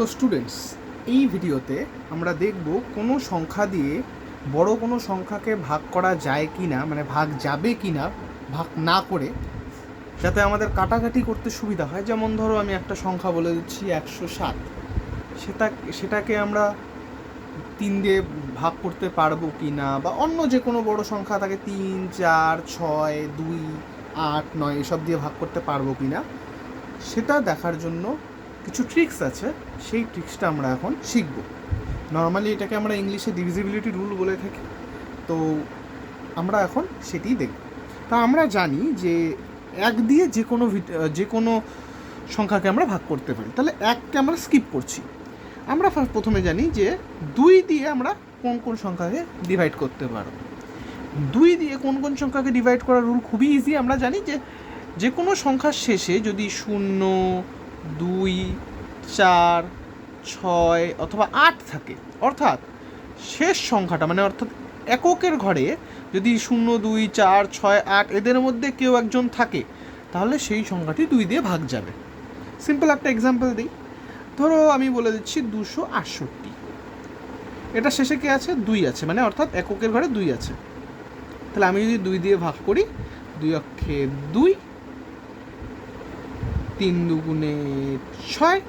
তো স্টুডেন্টস এই ভিডিওতে আমরা দেখব কোনো সংখ্যা দিয়ে বড় কোনো সংখ্যাকে ভাগ করা যায় কি না মানে ভাগ যাবে কি না ভাগ না করে, যাতে আমাদের কাটাকাটি করতে সুবিধা হয়। যেমন ধরো আমি একটা সংখ্যা বলে দিচ্ছি একশো সাত। সেটা, সেটাকে আমরা তিন দিয়ে ভাগ করতে পারব কি না বা অন্য যে কোনো বড় সংখ্যা থাকে তিন, চার, ছয়, দুই, আট, নয়, এসব দিয়ে ভাগ করতে পারব কি না সেটা দেখার জন্য কিছু ট্রিক্স আছে, সেই ট্রিক্সটা আমরা এখন শিখব। নর্মালি এটাকে আমরা ইংলিশে ডিভিজিবিলিটি রুল বলে থাকি। তো আমরা এখন সেটিই দেখব। তা আমরা জানি যে এক দিয়ে যে কোনো যে কোনো সংখ্যাকে আমরা ভাগ করতে পারি। তাহলে এককে আমরা স্কিপ করছি। আমরা প্রথমে জানি যে দুই দিয়ে আমরা কোন কোন সংখ্যাকে ডিভাইড করতে পারব। দুই দিয়ে কোন কোন সংখ্যাকে ডিভাইড করার রুল খুবই ইজি আমরা জানি যে যে কোনো সংখ্যার শেষে যদি শূন্য দুই, চার, ছয় অথবা আট থাকে। অর্থাৎ শেষ সংখ্যাটা মানে অর্থাৎ এককের ঘরে যদি শূন্য, দুই, চার, ছয়, আট এদের মধ্যে কেউ একজন থাকে, তাহলে সেই সংখ্যাটি দুই দিয়ে ভাগ যাবে। সিম্পল একটা এক্সাম্পল দিই। ধরো আমি বলে দিচ্ছি দুশো আটষট্টি। এটা শেষে কে আছে? দুই আছে মানে অর্থাৎ এককের ঘরে দুই আছে। তাহলে আমি যদি দুই দিয়ে ভাগ করি, দুই অক্ষে দুই তিন দুগুণে ছয়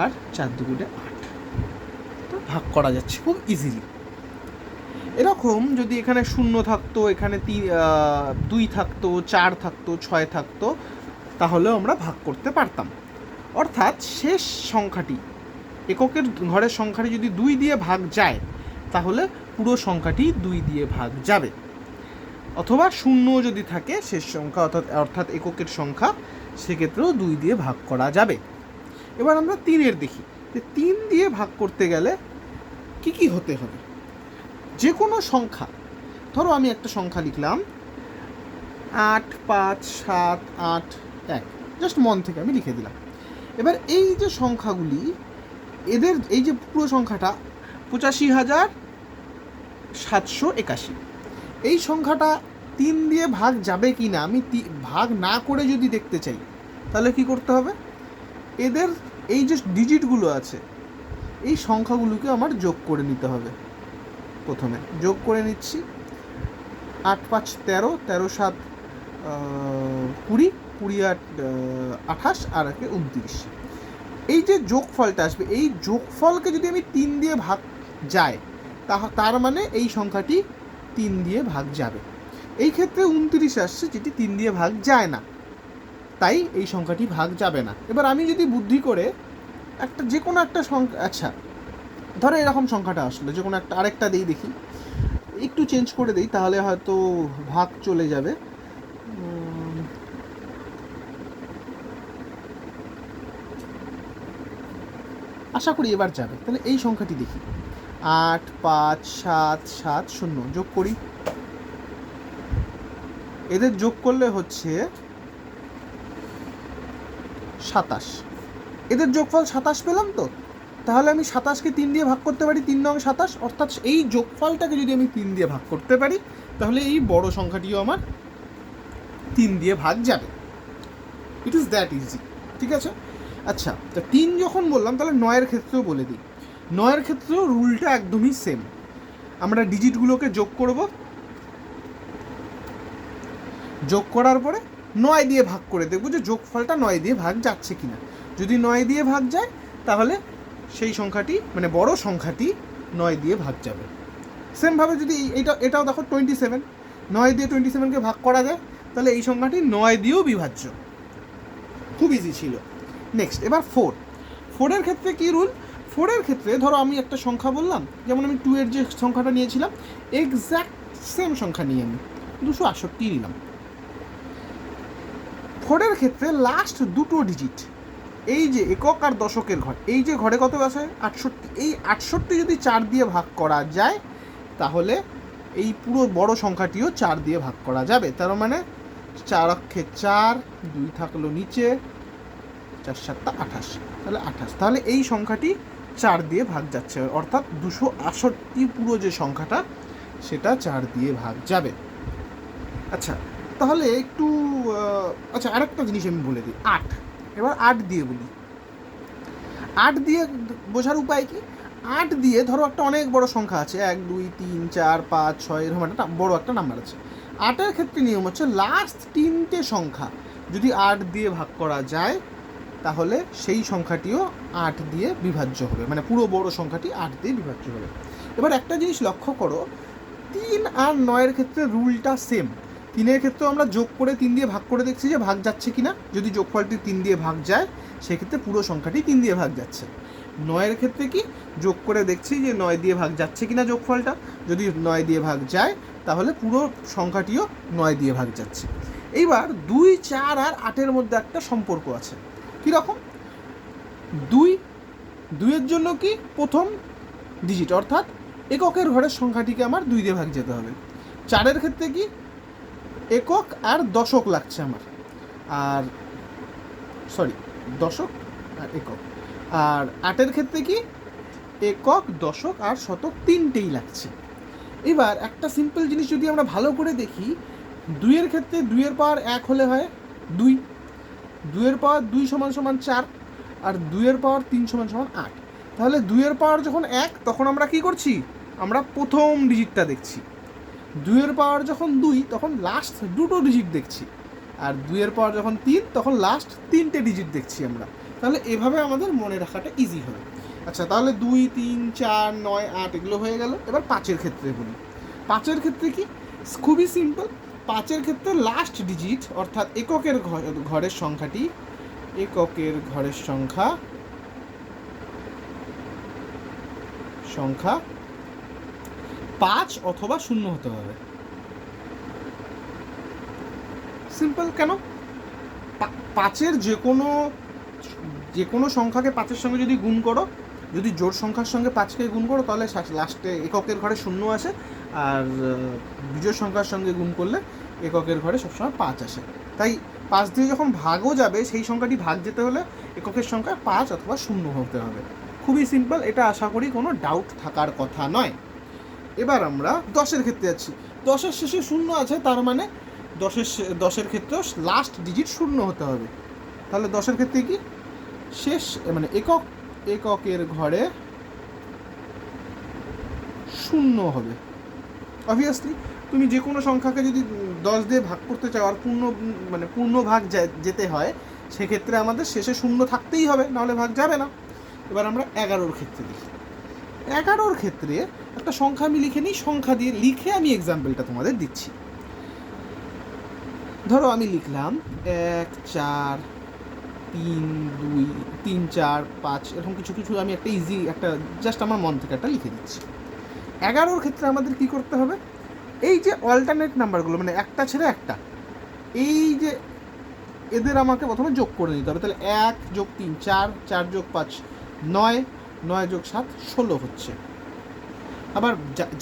আর চার দুগুণে আট। তো ভাগ করা যাচ্ছে খুব ইজিলি এরকম যদি এখানে শূন্য থাকতো, এখানে দুই থাকতো, চার থাকতো, ছয় থাকতো, তাহলেও আমরা ভাগ করতে পারতাম। অর্থাৎ শেষ সংখ্যাটি, এককের ঘরের সংখ্যাটি যদি দুই দিয়ে ভাগ যায়, তাহলে পুরো সংখ্যাটি দুই দিয়ে ভাগ যাবে। অথবা শূন্য যদি থাকে শেষ সংখ্যা অর্থাৎ অর্থাৎ এককের সংখ্যা, সেক্ষেত্রেও দুই দিয়ে ভাগ করা যাবে। এবার আমরা তিনের দেখি। যে তিন দিয়ে ভাগ করতে গেলে কি কি হতে হবে? যে কোনো সংখ্যা। ধরো আমি একটা সংখ্যা লিখলাম, আট, পাঁচ, সাত, আট, এক। জাস্ট মন থেকে আমি লিখে দিলাম। এবার এই যে সংখ্যাগুলি, এদের, এই যে পুরো সংখ্যাটা পঁচাশি হাজার সাতশো একাশি। এই সংখ্যাটা তিন দিয়ে ভাগ যাবে কি না, আমি ভাগ না করে যদি দেখতে চাই, তাহলে কি করতে হবে? এদের এই যে ডিজিটগুলো আছে, এই সংখ্যাগুলোকে আমার যোগ করে নিতে হবে প্রথমে। যোগ করে নিচ্ছি। আট পাঁচ তেরো তেরো সাত কুড়ি কুড়ি আট আঠাশ, আর একে উনত্রিশ। এই যে যোগফলটা আসবে, এই যোগফলকে যদি আমি তিন দিয়ে ভাগ যায় তা তার মানে এই সংখ্যাটি তিন দিয়ে ভাগ যাবে। এই ক্ষেত্রে উনত্রিশ আসছে, যেটি তিন দিয়ে ভাগ যায় না। তাই এই সংখ্যাটি ভাগ যাবে না। এবার আমি যদি বুদ্ধি করে একটা যে কোনো একটা সংখ্যা আচ্ছা ধরো এরকম সংখ্যাটা আসলো, যে কোনো একটা, আরেকটা দিই দেখি। একটু চেঞ্জ করে দিই, তাহলে হয়তো ভাগ চলে যাবে। আশা করি এবার যাবে। তাহলে এই সংখ্যাটি দেখি। আট, পাঁচ, সাত সাত, শূন্য। যোগ করি। এদের যোগ করলে হচ্ছে সাতাশ। এদের যোগফল সাতাশ পেলাম তো? তাহলে আমি সাতাশকে তিন দিয়ে ভাগ করতে পারি, তিন নং সাতাশ। অর্থাৎ এই যোগফলটাকে যদি আমি তিন দিয়ে ভাগ করতে পারি, তাহলে এই বড় সংখ্যাটিও আমার তিন দিয়ে ভাগ যাবে। ইট ইজ দ্যাট ইজি ঠিক আছে? আচ্ছা তা তিন যখন বললাম, তাহলে নয়ের ক্ষেত্রেও বলে দিই। নয়ের ক্ষেত্রেও রুলটা একদমই সেম আমরা ডিজিটগুলোকে যোগ করব। যোগ করার পরে নয় দিয়ে ভাগ করে দেখব যে যোগফলটা নয় দিয়ে ভাগ যাচ্ছে কিনা। যদি নয় দিয়ে ভাগ যায়, তাহলে সেই সংখ্যাটি মানে বড় সংখ্যাটি নয় দিয়ে ভাগ যাবে। সেমভাবে যদি এইটা এটাও দেখো টোয়েন্টি সেভেন নয় দিয়ে টোয়েন্টি সেভেনকে ভাগ করা যায়, তাহলে এই সংখ্যাটি নয় দিয়েও বিভাজ্য। খুব ইজি ছিল। নেক্সট এবার ফোর ফোরের ক্ষেত্রে কি রুল ফোরের ক্ষেত্রে ধরো আমি একটা সংখ্যা বললাম, যেমন আমি টু এর যে সংখ্যাটা নিয়েছিলাম এক্স্যাক্ট সেম সংখ্যা নিয়ে আমি দুশো আটষট্টি নিলাম। ফোরের ক্ষেত্রে লাস্ট দুটো ডিজিট এই যে একক আর দশকের ঘর, এই যে ঘরে কত আছে? আটষট্টি। এই আটষট্টি যদি চার দিয়ে ভাগ করা যায়, তাহলে এই পুরো বড় সংখ্যাটিও চার দিয়ে ভাগ করা যাবে। তার মানে চার অক্ষে চার, দুই থাকল নিচে, চার সাতটা আঠাশ। তাহলে আঠাশ। তাহলে এই সংখ্যাটি চার দিয়ে ভাগ যাচ্ছে, অর্থাৎ দুশো আষট্টি পুরো যে সংখ্যাটা, সেটা চার দিয়ে ভাগ যাবে। আচ্ছা তাহলে একটু আচ্ছা আরেকটা জিনিস আমি বলে দিই, আট। এবার আট দিয়ে বলি। আট দিয়ে বোঝার উপায় কি? আট দিয়ে ধরো একটা অনেক বড় সংখ্যা আছে, এক, দুই, তিন, চার, পাঁচ, ছয়, এরকম একটা বড় একটা নাম্বার আছে। আটের ক্ষেত্রে নিয়ম হচ্ছে লাস্ট তিনটে সংখ্যা। যদি আট দিয়ে ভাগ করা যায় তাহলে সেই সংখ্যাটিও আট দিয়ে বিভাজ্য হবে। মানে পুরো বড় সংখ্যাটি আট দিয়ে বিভাজ্য হবে। এবার একটা জিনিস লক্ষ্য করো, তিন আর নয়ের ক্ষেত্রে রুলটা সেম তিনের ক্ষেত্রেও আমরা যোগ করে তিন দিয়ে ভাগ করে দেখছি যে ভাগ যাচ্ছে কিনা। যদি যোগফলটি তিন দিয়ে ভাগ যায়, সেক্ষেত্রে পুরো সংখ্যাটি তিন দিয়ে ভাগ যাচ্ছে। নয়ের ক্ষেত্রে কি? যোগ করে দেখছি যে নয় দিয়ে ভাগ যাচ্ছে কিনা যোগফলটা। যদি নয় দিয়ে ভাগ যায়, তাহলে পুরো সংখ্যাটিও নয় দিয়ে ভাগ যাচ্ছে। এইবার দুই, চার আর আটের মধ্যে একটা সম্পর্ক আছে। কীরকম? দুই, দুইয়ের জন্য কি প্রথম ডিজিট অর্থাৎ এককের ঘরের সংখ্যাটিকে আমার দুই দিয়ে ভাগ যেতে হবে। চারের ক্ষেত্রে কি? একক আর দশক লাগছে আমার। আর সরি দশক আর একক। আর আটের ক্ষেত্রে কি? একক, দশক আর শতক তিনটেই লাগছে। এবার একটা সিম্পল জিনিস যদি আমরা ভালো করে দেখি, দুইয়ের ক্ষেত্রে দুইয়ের পাওয়ার এক হলে হয় দুই। দুইয়ের পাওয়ার দুই সমান সমান চার আর দুইয়ের পাওয়ার তিন সমান সমান আট। তাহলে দুইয়ের পাওয়ার যখন এক, তখন আমরা কি করছি? আমরা প্রথম ডিজিটটা দেখছি। দুইয়ের পাওয়ার যখন দুই, তখন লাস্ট দুটো ডিজিট দেখছি। আর দুইয়ের পাওয়ার যখন তিন, তখন লাস্ট তিনটে ডিজিট দেখছি আমরা। তাহলে এভাবে আমাদের মনে রাখাটা ইজি হবে আচ্ছা তাহলে দুই, তিন, চার, নয়, আট এগুলো হয়ে গেল। এবার পাঁচের ক্ষেত্রে বলি। পাঁচের ক্ষেত্রে কি? খুবই সিম্পল পাঁচের ক্ষেত্রে লাস্ট ডিজিট অর্থাৎ এককের ঘরের সংখ্যাটি, এককের ঘরের সংখ্যা সংখ্যা পাঁচ অথবা শূন্য হতে হবে। সিম্পল কেন? পাঁচের যে কোনো যে কোনো সংখ্যাকে পাঁচের সঙ্গে যদি গুণ করো যদি জোর সংখ্যার সঙ্গে পাঁচকে গুণ করো, তাহলে লাস্টে এককের ঘরে শূন্য আসে আর বিজোড় সংখ্যার সঙ্গে গুণ করলে এককের ঘরে সবসময় পাঁচ আসে। তাই পাঁচ দিয়ে যখন ভাগও যাবে, সেই সংখ্যাটি ভাগ যেতে হলে এককের সংখ্যা পাঁচ অথবা শূন্য হতে হবে। খুবই সিম্পল এটা আশা করি কোনো ডাউট থাকার কথা নয়। এবার আমরা দশের ক্ষেত্রে যাচ্ছি। দশের শেষে শূন্য আছে, তার মানে দশের দশের ক্ষেত্রেও লাস্ট ডিজিট শূন্য হতে হবে। তাহলে দশের ক্ষেত্রে কি? শেষ মানে একক এককের ঘরে শূন্য হবে। অবভিয়াসলি তুমি যে কোনো সংখ্যাকে যদি দশ দিয়ে ভাগ করতে চাও আর পূর্ণ মানে পূর্ণ ভাগ যেতে হয়, সেক্ষেত্রে আমাদের শেষে শূন্য থাকতেই হবে, নাহলে ভাগ যাবে না। এবার আমরা এগারোর ক্ষেত্রে দেখি। এগারোর ক্ষেত্রে একটা সংখ্যা আমি লিখে নিই, সংখ্যা দিয়ে লিখে আমি এক্সাম্পলটা তোমাদের দিচ্ছি। ধরো আমি লিখলাম এক, চার, তিন, দুই তিন, চার, পাঁচ, এরকম কিছু কিছু আমি একটা ইজি একটা জাস্ট আমার মন থেকে একটা লিখে দিচ্ছি। এগারোর ক্ষেত্রে আমাদের কি করতে হবে? এই যে অল্টারনেট নাম্বারগুলো মানে একটা ছেড়ে একটা, এই যে এদের আমাকে প্রথমে যোগ করে নিতে হবে। তাহলে এক যোগ তিন, চার চার যোগ পাঁচ, নয় নয় যোগ সাত, ষোলো হচ্ছে। আবার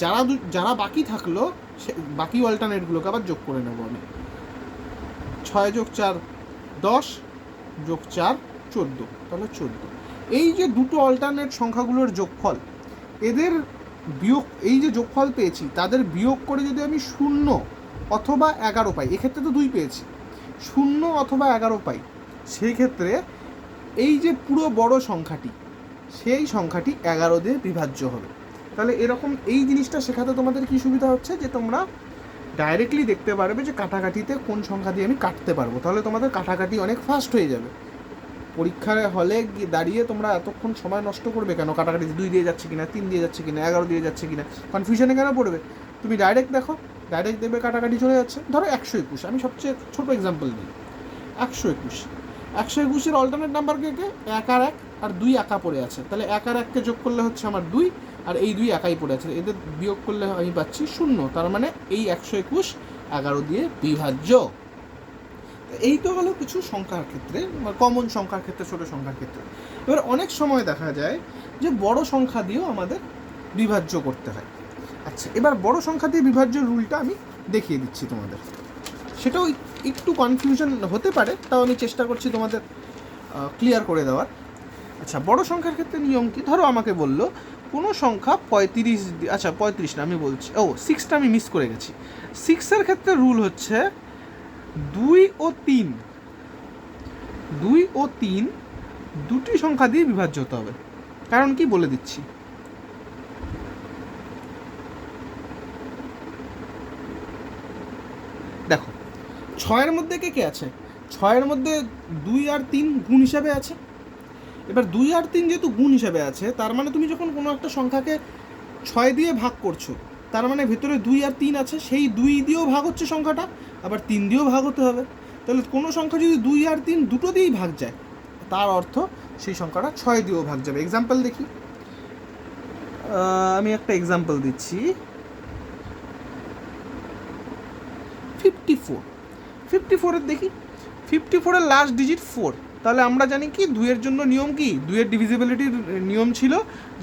যারা যারা বাকি থাকল, সে, বাকি অল্টারনেটগুলোকে আবার যোগ করে নেব আমি। ছয় যোগ চার, দশ, যোগ চার চোদ্দ, তাহলে চোদ্দ। এই যে দুটো অল্টারনেট সংখ্যাগুলোর যোগফল, এদের বিয়োগ, এই যে যোগফল পেয়েছি, তাদের বিয়োগ করে যদি আমি শূন্য অথবা এগারো পাই, এক্ষেত্রে তো দুই পেয়েছি, শূন্য অথবা এগারো পাই, সেই ক্ষেত্রে এই যে পুরো বড় সংখ্যাটি, সেই সংখ্যাটি এগারো দিয়ে বিভাজ্য হবে। তাহলে এরকম এই জিনিসটা শেখাতে তোমাদের কি সুবিধা হচ্ছে? যে তোমরা ডাইরেক্টলি দেখতে পারবে যে কাটাকাটিতে কোন সংখ্যা দিয়ে আমি কাটতে পারব। তাহলে তোমাদের কাটাকাটি অনেক ফাস্ট হয়ে যাবে। পরীক্ষার হলে দাঁড়িয়ে তোমরা এতক্ষণ সময় নষ্ট করবে কেন? কাটাকাটি দুই দিয়ে যাচ্ছে কিনা, তিন দিয়ে যাচ্ছে কিনা, এগারো দিয়ে যাচ্ছে কিনা? কনফিউশনে কেন পড়বে? তুমি ডাইরেক্ট দেখো ডাইরেক্ট দেবে কাটাকাটি চলে যাচ্ছে। ধরো একশো একুশ, আমি সবচেয়ে ছোটো এক্সাম্পল দিই। একশো একুশ। একশো একুশের অল্টারনেট নাম্বার কে? এক আর এক আর দুই একা পড়ে আছে। তাহলে এক আর এককে যোগ করলে হচ্ছে আমার দুই, আর এই দুই একাই পড়ে আছে। এদের বিয়োগ করলে আমি পাচ্ছি শূন্য। তার মানে এই একশো একুশ এগারো দিয়ে বিভাজ্য। এই তো হলো কিছু সংখ্যার ক্ষেত্রে কমন সংখ্যার ক্ষেত্রে, ছোট সংখ্যার ক্ষেত্রে। এবার অনেক সময় দেখা যায় যে বড় সংখ্যা দিয়েও আমাদের বিভাজ্য করতে হয়। আচ্ছা এবার বড় সংখ্যা দিয়ে বিভাজ্য রুলটা আমি দেখিয়ে দিচ্ছি তোমাদের। সেটাও একটু কনফিউশন হতে পারে, তাও আমি চেষ্টা করছি তোমাদের ক্লিয়ার করে দেওয়ার। আচ্ছা বড় সংখ্যার ক্ষেত্রে নিয়ম কি? ধরো আমাকে বলল, কোনো সংখ্যা পঁয়ত্রিশ আচ্ছা পঁয়ত্রিশ না, আমি বলছি, ও সিক্সটা আমি মিস করে গেছি। সিক্সের ক্ষেত্রে রুল হচ্ছে দুই ও তিন। দুই ও তিন দুটি সংখ্যা দিয়ে বিভাজ্য হতে হবে। কারণ কি বলে দিচ্ছি? দেখো, ছয়ের মধ্যে কে কে আছে? ছয়ের মধ্যে দুই আর তিন গুণ হিসাবে আছে। এবার দুই আর তিন যেহেতু গুণ হিসাবে আছে, তার মানে তুমি যখন কোনো একটা সংখ্যাকে ছয় দিয়ে ভাগ করছ, তার মানে ভেতরে দুই আর তিন আছে, সেই দুই দিয়েও ভাগ হচ্ছে সংখ্যাটা। আবার তিন দিয়েও ভাগ হতে হবে। তাহলে কোনো সংখ্যা যদি দুই আর তিন দুটো দিয়েই ভাগ যায়, তার অর্থ সেই সংখ্যাটা ছয় দিয়েও ভাগ যাবে। এক্সাম্পল দেখি। আমি একটা এক্সাম্পল দিচ্ছি। ফিফটি ফোর ফিফটি ফোরের দেখি। ফিফটি ফোরের লাস্ট ডিজিট ফোর তাহলে আমরা জানি কি, দুইয়ের জন্য নিয়ম কি? দুইয়ের ডিভিজিবিলিটির নিয়ম ছিল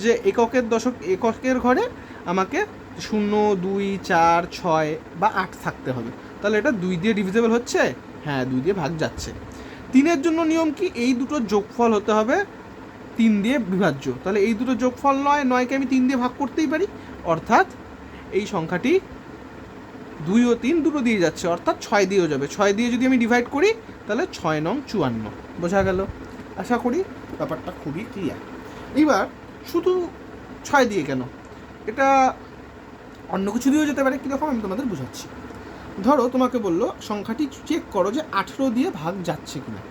যে এককের দশক এককের ঘরে আমাকে শূন্য, দুই, চার, ছয় বা আট থাকতে হবে। তাহলে এটা দুই দিয়ে ডিভিজিবল হচ্ছে? হ্যাঁ দুই দিয়ে ভাগ যাচ্ছে। তিনের জন্য নিয়ম কি? এই দুটোর যোগফল হতে হবে তিন দিয়ে বিভাজ্য। তাহলে এই দুটো যোগফল নয়, নয়কে আমি তিন দিয়ে ভাগ করতেই পারি। অর্থাৎ এই সংখ্যাটি দুই ও তিন দুটো দিয়ে যাচ্ছে, অর্থাৎ ছয় দিয়েও যাবে। ছয় দিয়ে যদি আমি ডিভাইড করি, তাহলে ছয় নং চুয়ান্ন। বোঝা গেল? আশা করি ব্যাপারটা খুবই ক্লিয়ার এবার শুধু ছয় দিয়ে কেন? এটা অন্য কিছু দিয়েও যেতে পারে, কীরকম আমি তোমাদের বোঝাচ্ছি। ধরো তোমাকে বলল, সংখ্যাটি চেক করো যে আঠেরো দিয়ে ভাগ যাচ্ছে কিনা।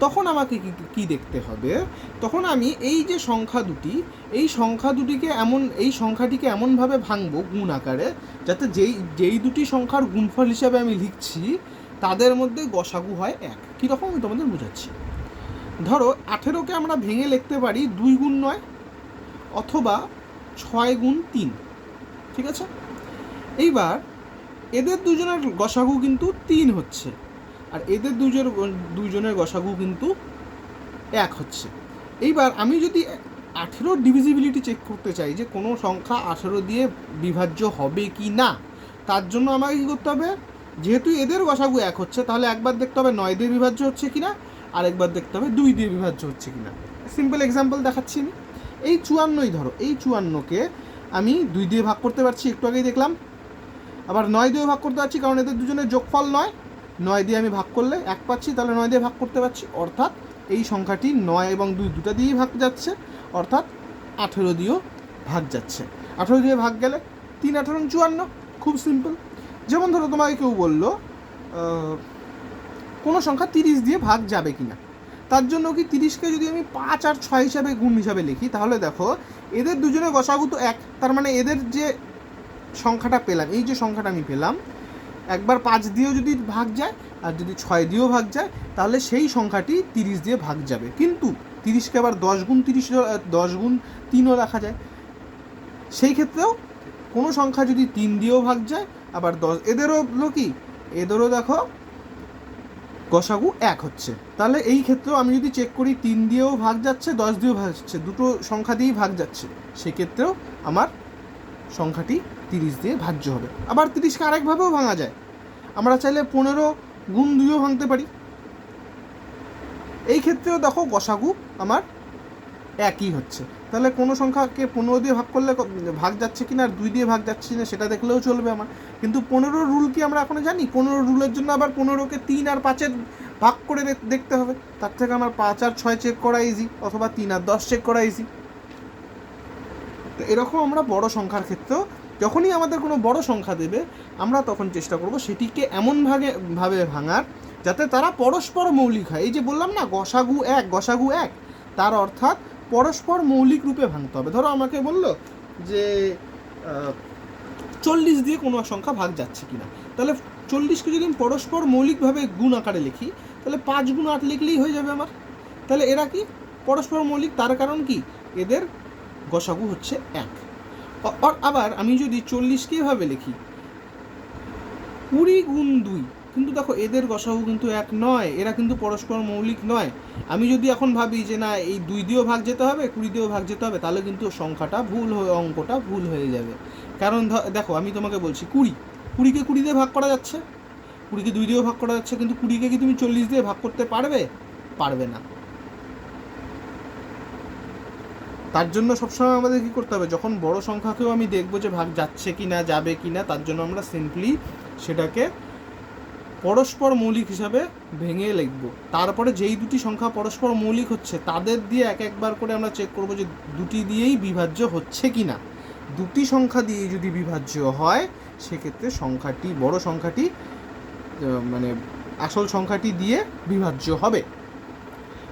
তখন আমাকে কি দেখতে হবে? তখন আমি এই যে সংখ্যা দুটি, এই সংখ্যা দুটিকে এমন, এই সংখ্যাটিকে এমনভাবে ভাঙবো গুণ আকারে, যাতে যেই যেই দুটি সংখ্যার গুণফল হিসাবে আমি লিখছি, তাদের মধ্যে গসাগু হয় এক। কীরকম আমি তোমাদের বোঝাচ্ছি। ধরো, আঠেরোকে আমরা ভেঙে লিখতে পারি দুই গুণ নয় অথবা ছয় গুণ তিন। ঠিক আছে? এইবার এদের দুজনের গসাগু কিন্তু তিন হচ্ছে। আর এদের দুজনের দুজনের গসাগু কিন্তু এক হচ্ছে। এইবার আমি যদি আঠেরোর ডিভিজিবিলিটি চেক করতে চাই যে কোনো সংখ্যা আঠেরো দিয়ে বিভাজ্য হবে কি না, তার জন্য আমাকে কী করতে হবে? যেহেতু এদের গসাগু এক হচ্ছে, তাহলে একবার দেখতে হবে নয় দিয়ে বিভাজ্য হচ্ছে কি না আর একবার দেখতে হবে দুই দিয়ে বিভাজ্য হচ্ছে কি না সিম্পল এক্সাম্পল দেখাচ্ছি আমি। এই চুয়ান্নই ধরো, এই চুয়ান্নকে আমি দুই দিয়ে ভাগ করতে পারছি, একটু আগেই দেখলাম। আবার নয় দিয়ে ভাগ করতে পারছি, কারণ এদের দুজনের যোগফল নয়। নয় দিয়ে আমি ভাগ করলে এক পাচ্ছি, তাহলে নয় দিয়ে ভাগ করতে পারছি। অর্থাৎ এই সংখ্যাটি নয় এবং দুই দুটা দিয়েই ভাগ যাচ্ছে, অর্থাৎ আঠেরো দিয়েও ভাগ যাচ্ছে। আঠেরো দিয়ে ভাগ গেলে তিন, আঠেরো চুয়ান্ন, খুব সিম্পল যেমন ধরো তোমাকে কেউ বলল কোনো সংখ্যা তিরিশ দিয়ে ভাগ যাবে কিনা। তার জন্য কি তিরিশকে যদি আমি পাঁচ আর ছয় হিসাবে গুণ হিসাবে লিখি, তাহলে দেখো এদের দুজনে গসাগু তো এক, তার মানে এদের যে সংখ্যাটা পেলাম, এই যে সংখ্যাটা আমি পেলাম, একবার পাঁচ দিয়েও যদি ভাগ যায় আর যদি ছয় দিয়েও ভাগ যায়, তাহলে সেই সংখ্যাটি তিরিশ দিয়ে ভাগ যাবে। কিন্তু তিরিশকে আবার দশ গুণ তিরিশ দশ গুণ তিনও রাখা যায়। সেই ক্ষেত্রেও কোনো সংখ্যা যদি তিন দিয়েও ভাগ যায়, আবার দশ, এদেরও হলো কি? এদেরও দেখো গসাগু এক হচ্ছে। তাহলে এই ক্ষেত্রেও আমি যদি চেক করি, তিন দিয়েও ভাগ যাচ্ছে, দশ দিয়েও ভাগ যাচ্ছে, দুটো সংখ্যা দিয়েই ভাগ যাচ্ছে, সেক্ষেত্রেও আমার সংখ্যাটি তিরিশ দিয়ে ভাজ্য হবে। আবার তিরিশকে আরেকভাবেও ভাঙা যায়। আমরা চাইলে পনেরো গুণ দুইও ভাঙতে পারি। এই ক্ষেত্রেও দেখো গসাগু আমার একই হচ্ছে। তাহলে কোনো সংখ্যাকে পনেরো দিয়ে ভাগ করলে ভাগ যাচ্ছে কি না আর দুই দিয়ে ভাগ যাচ্ছে না সেটা দেখলেও চলবে আমার। কিন্তু পনেরো রুল কি আমরা এখনও জানি? পনেরো রুলের জন্য আবার পনেরোকে তিন আর পাঁচের ভাগ করে দেখ- দেখতে হবে। তার থেকে আমার পাঁচ আর ছয় চেক করা ইজি অথবা তিন আর দশ চেক করা ইজি তো এরকম আমরা বড় সংখ্যার ক্ষেত্রেও যখনই আমাদের কোনো বড় সংখ্যা দেবে, আমরা তখন চেষ্টা করব সেটিকে এমন ভাগে, ভাবে ভাঙার যাতে তারা পরস্পর মৌলিক হয়। এই যে বললাম না, গসাগু এক গসাগু এক, তার অর্থাৎ পরস্পর মৌলিক রূপে ভাঙতে হবে। ধরো আমাকে বলল যে চল্লিশ দিয়ে কোনো সংখ্যা ভাগ যাচ্ছে কিনা। তাহলে চল্লিশকে যদি আমি পরস্পর মৌলিকভাবে গুণ আকারে লিখি, তাহলে পাঁচ গুণ আট লিখলেই হয়ে যাবে আমার। তাহলে এরা কি? পরস্পর মৌলিক, তার কারণ কি? এদের গসাগু হচ্ছে এক। আবার আমি যদি চল্লিশকে এভাবে লিখি, কুড়ি গুণ দুই, কিন্তু দেখো এদের গসাগু কিন্তু এক নয়, এরা কিন্তু পরস্পর মৌলিক নয়। আমি যদি এখন ভাবি যে না, এই দুই দিয়েও ভাগ যেতে হবে, কুড়ি দিয়েও ভাগ যেতে হবে, তাহলে কিন্তু সংখ্যাটা ভুল হয়ে, অঙ্কটা ভুল হয়ে যাবে। কারণ দেখো, আমি তোমাকে বলছি কুড়ি, কুড়িকে কুড়ি দিয়ে ভাগ করা যাচ্ছে। কুড়িকে দুই দিয়েও ভাগ করা যাচ্ছে, কিন্তু কুড়িকে কি তুমি চল্লিশ দিয়ে ভাগ করতে পারবে? পারবে না। তার জন্য সবসময় আমাদের কী করতে হবে? যখন বড় সংখ্যাকেও আমি দেখব যে ভাগ যাচ্ছে কি না যাবে কি না তার জন্য আমরা সিম্পলি সেটাকে পরস্পর মৌলিক হিসাবে ভেঙে লিখব। তারপরে যেই দুটি সংখ্যা পরস্পর মৌলিক হচ্ছে, তাদের দিয়ে এক একবার করে আমরা চেক করব যে দুটি দিয়েই বিভাজ্য হচ্ছে কি না দুটি সংখ্যা দিয়ে যদি বিভাজ্য হয়, সেক্ষেত্রে সংখ্যাটি, বড় সংখ্যাটি মানে আসল সংখ্যাটি দিয়ে বিভাজ্য হবে।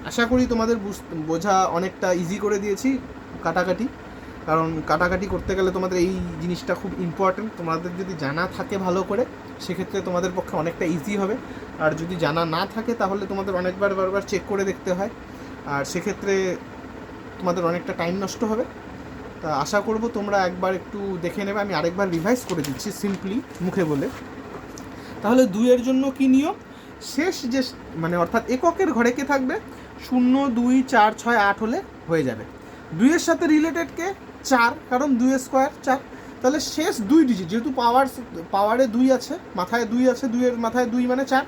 আশা করি তোমাদের বুঝ- অনেকটা ইজি করে দিয়েছি কাটাকাটি। কারণ কাটাকাটি করতে গেলে তোমাদের এই জিনিসটা খুব ইম্পর্ট্যান্ট তোমাদের যদি জানা থাকে ভালো করে, সেক্ষেত্রে তোমাদের পক্ষে অনেকটা ইজি হবে। আর যদি জানা না থাকে, তাহলে তোমাদের অনেকবার বারবার চেক করে দেখতে হয়। আর সেক্ষেত্রে তোমাদের অনেকটা টাইম নষ্ট হবে। তা আশা করব তোমরা একবার একটু দেখে নেবে। আমি আরেকবার রিভাইজ করে দিচ্ছি সিম্পলি মুখে বলে। তাহলে দুইয়ের জন্য কি নিয়ম? শেষ যে মানে অর্থাৎ এককের ঘরে কে থাকবে? শূন্য দুই চার ছয় আট হলে হয়ে যাবে। দুইয়ের সাথে রিলেটেড কে? চার, কারণ দুই স্কোয়ার চার। তাহলে শেষ দুই ডিজিট যেহেতু পাওয়ার পাওয়ারে দুই আছে, মাথায় দুই আছে, দুইয়ের মাথায় দুই মানে চার।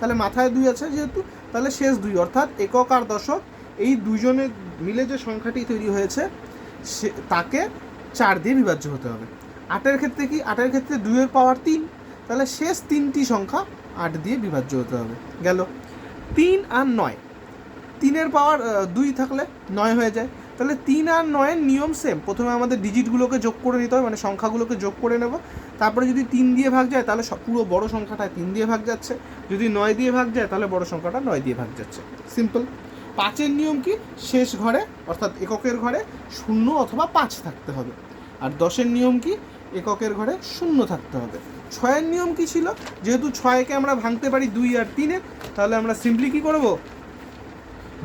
তাহলে মাথায় দুই আছে যেহেতু, তাহলে শেষ দুই। অর্থাৎ একক আর দশক, এই দুজনের মিলে যে সংখ্যাটি তৈরি হয়েছে, সে, তাকে চার দিয়ে বিভাজ্য হতে হবে। আটের ক্ষেত্রে কি? আটের ক্ষেত্রে দুইয়ের পাওয়ার তিন। তাহলে শেষ তিনটি সংখ্যা আট দিয়ে বিভাজ্য হতে হবে। গেল। তিন আর নয়। তিনের পাওয়ার দুই থাকলে নয় হয়ে যায়। তাহলে তিন আর নয়ের নিয়ম সেম প্রথমে আমাদের ডিজিটগুলোকে যোগ করে নিতে হবে মানে সংখ্যাগুলোকে যোগ করে নেব। তারপরে যদি তিন দিয়ে ভাগ যায়, তাহলে পুরো বড় সংখ্যাটায় তিন দিয়ে ভাগ যাচ্ছে। যদি নয় দিয়ে ভাগ যায়, তাহলে বড় সংখ্যাটা নয় দিয়ে ভাগ যাচ্ছে। সিম্পল পাঁচের নিয়ম কি? শেষ ঘরে, অর্থাৎ এককের ঘরে শূন্য অথবা পাঁচ থাকতে হবে। আর দশের নিয়ম কি? এককের ঘরে শূন্য থাকতে হবে। ছয়ের নিয়ম কি ছিল? যেহেতু ছয়কে আমরা ভাঙতে পারি দুই আর তিনে তাহলে আমরা সিম্পলি কী করব?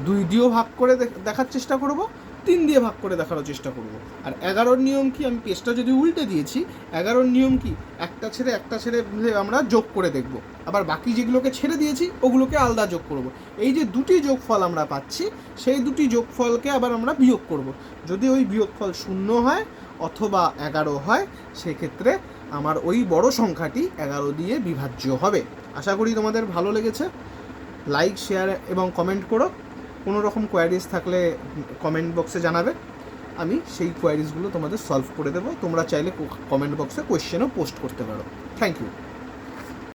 দুই দিয়েও ভাগ করে দেখার চেষ্টা করব, তিন দিয়ে ভাগ করে দেখারও চেষ্টা করব। আর এগারোর নিয়ম কি? আমি পেজটা যদি উল্টে দিয়েছি, এগারোর নিয়ম কি? একটা ছেড়ে একটা ছেড়ে আমরা যোগ করে দেখব। আবার বাকি যেগুলোকে ছেড়ে দিয়েছি, ওগুলোকে আলাদা যোগ করব। এই যে দুটি যোগফল আমরা পাচ্ছি, সেই দুটি যোগফলকে আবার আমরা বিয়োগ করব। যদি ওই বিয়োগফল শূন্য হয় অথবা এগারো হয়, সেক্ষেত্রে আমার ওই বড় সংখ্যাটি এগারো দিয়ে বিভাজ্য হবে। আশা করি তোমাদের ভালো লেগেছে। লাইক, শেয়ার এবং কমেন্ট করো। কোনো রকম কোয়ারিজ থাকলে কমেন্ট বক্সে জানাবে। আমি সেই কোয়ারিজগুলো তোমাদের সলভ করে দেবো। তোমরা চাইলে কমেন্ট বক্সে কোয়েশ্চেনও পোস্ট করতে পারো। Thank you